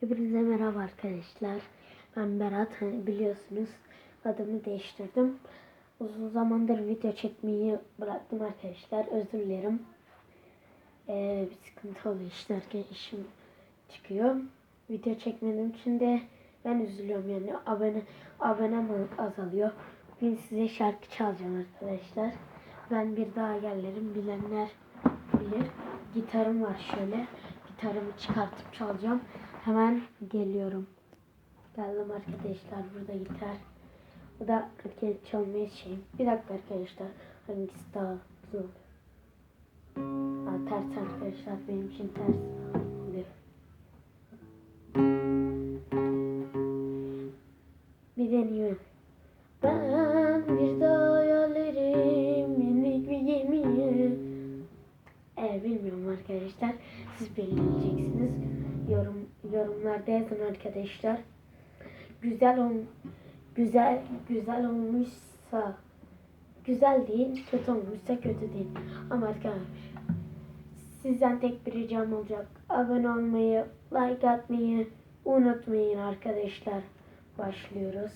Hepinize merhaba arkadaşlar. Ben Berat. Hani biliyorsunuz adımı değiştirdim. Uzun zamandır video çekmeyi bıraktım arkadaşlar. Özür dilerim. Ee, bir sıkıntı oluyor işte erken işim çıkıyor. Video çekmediğim için de ben üzülüyorum yani abone abonem azalıyor. Bugün size şarkı çalacağım arkadaşlar. Ben bir daha gellerim bilenler bilir. Gitarım var şöyle. Gitarımı çıkartıp çalacağım. Hemen geliyorum. Geldim arkadaşlar burada gitar. Bu da çalmaya şey. Bir dakika arkadaşlar. Hangisi daha zor? Aa, ters arkadaşlar benim için ters. Bir deniyorum. Ben bir hayallerim minik bir gemiye. Eğer bilmiyorum arkadaşlar. Siz belirleyeceksiniz. Yorum yorumlarda yazın arkadaşlar. Güzel ol güzel güzel olmuşsa güzel değil, kötü olmuşsa kötü değil. Ama arkadaşlar sizden tek bir ricam olacak. Abone olmayı, like atmayı unutmayın arkadaşlar. Başlıyoruz.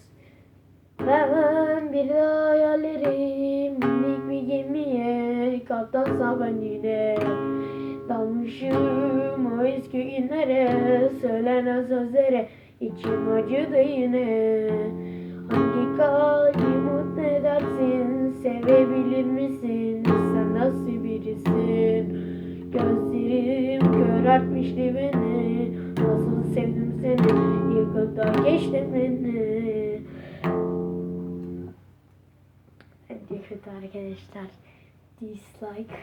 Ben bir daha hayallerim minik bir gemiye kaptan ben yine dalmışım eski günlere söylenen sözlere içim acıdı yine hangi kalbi mutlu edersin sevebilir misin sen nasıl birisin gözlerim köreltmişti beni nasıl sevdim seni yıkıp da beni Hadi kötü arkadaşlar. Dislike.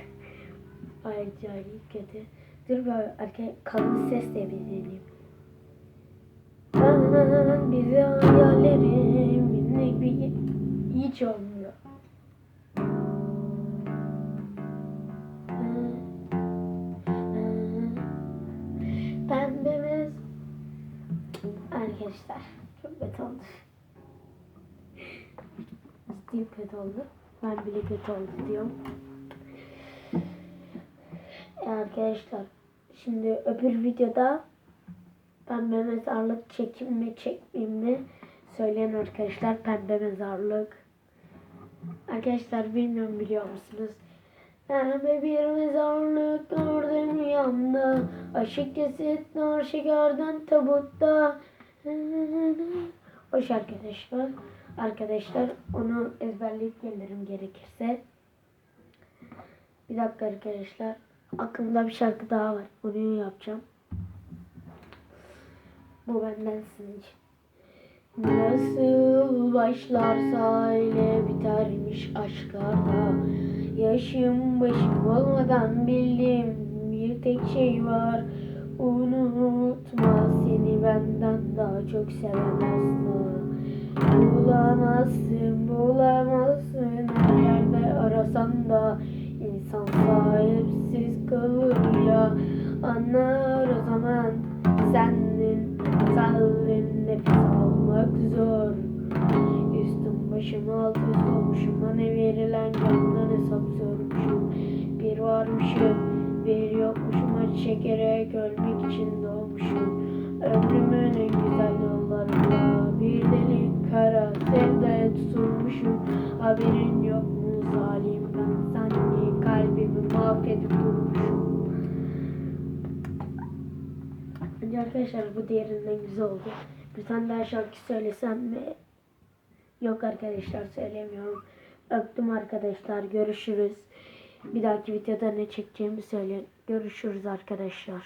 Acayip kötü. Dur böyle arka kalın ses de bir deneyeyim. Ben bir hayallerim minik bir hiç olmuyor. Pembemiz arkadaşlar çok kötü oldu. Kötü oldu. Ben bile kötü oldu diyorum. E arkadaşlar şimdi öbür videoda pembe mezarlık çekim mi çekmeyeyim mi söyleyen arkadaşlar pembe mezarlık. Arkadaşlar bilmiyorum biliyor musunuz? Pembe bir mezarlık gördüm yanında Aşık cesetler şekerden tabutta Hoş arkadaşlar. Arkadaşlar onu ezberleyip gelirim gerekirse. Bir dakika arkadaşlar. Aklımda bir şarkı daha var. Onu yapacağım. Bu benden sizin için. Nasıl başlarsa öyle bitermiş aşklarda Yaşım başım olmadan bildim bir tek şey var Unutma seni benden daha çok seven asla Bulamazsın, bulamazsın her yerde arasan da insan sahipsiz çekerek ölmek için doğmuşum Ömrümün en güzel yollarında Bir deli kara sevdaya tutulmuşum Haberin yok mu zalim ben seni Kalbimi mahvedip durmuşum arkadaşlar bu diğerinden güzel oldu. Bir tane daha şarkı söylesem mi? Yok arkadaşlar söylemiyorum. Öptüm arkadaşlar. Görüşürüz. Bir dahaki videoda ne çekeceğimi söyleyin. Görüşürüz arkadaşlar.